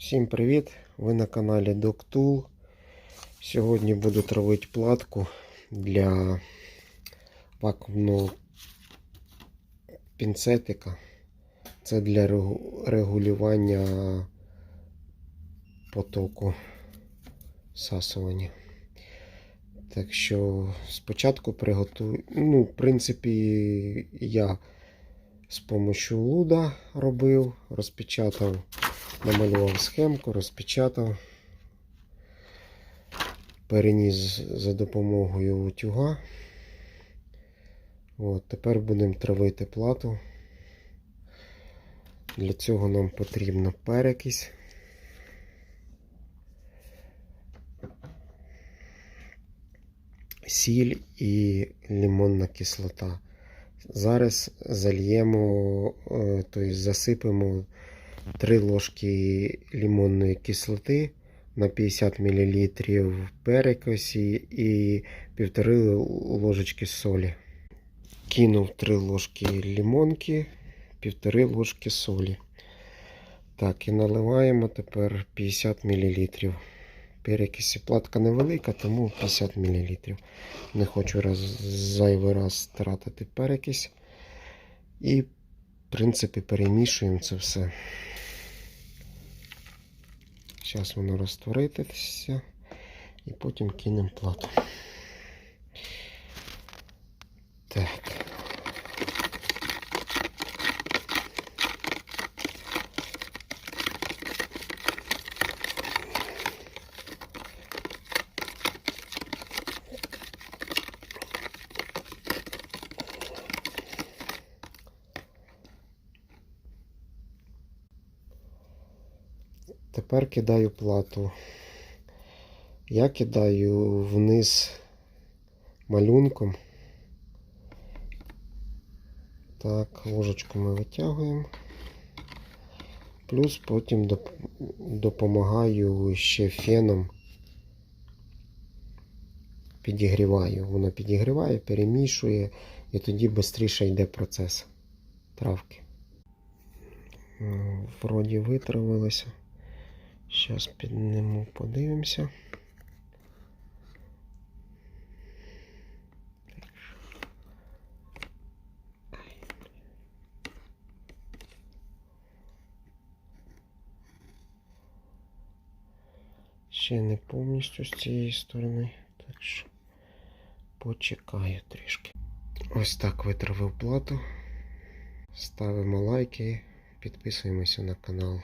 Всім привіт! Ви на каналі DocTool. Сьогодні буду травити платку для вакуумного пінцетика. Це для регулювання потоку всасування. Так що спочатку приготую. Ну, в принципі, я з помощью луда робив, розпечатав, намалював схемку, розпечатав, переніс за допомогою утюга. От, тепер будемо травити плату. Для цього нам потрібна перекись. Сіль і лимонна кислота. Зараз зальємо, тобто засипемо 3 ложки лимонної кислоти на 50 мл перекосі і 1,5 ложечки солі. Кинув 3 ложки лимонки, 1,5 ложки солі. Так, і наливаємо тепер 50 мл. Перекисі платка невелика, тому 50 мл. Не хочу раз, зайвий раз тратити перекись. І, в принципі, перемішуємо це все. Зараз воно розтворитися і потім кинемо плату. Так. Тепер кидаю плату. Я кидаю вниз малюнком. Так, ложечку ми витягуємо. Плюс потім допомагаю ще феном. Підігріваю. Воно підігріває, перемішує і тоді швидше йде процес травки. Вроді витравилося. Зараз підніму, подивимося. Ще не повністю з цієї сторони, так що почекаю трішки. Ось так витравив плату. Ставимо лайки, підписуємося на канал.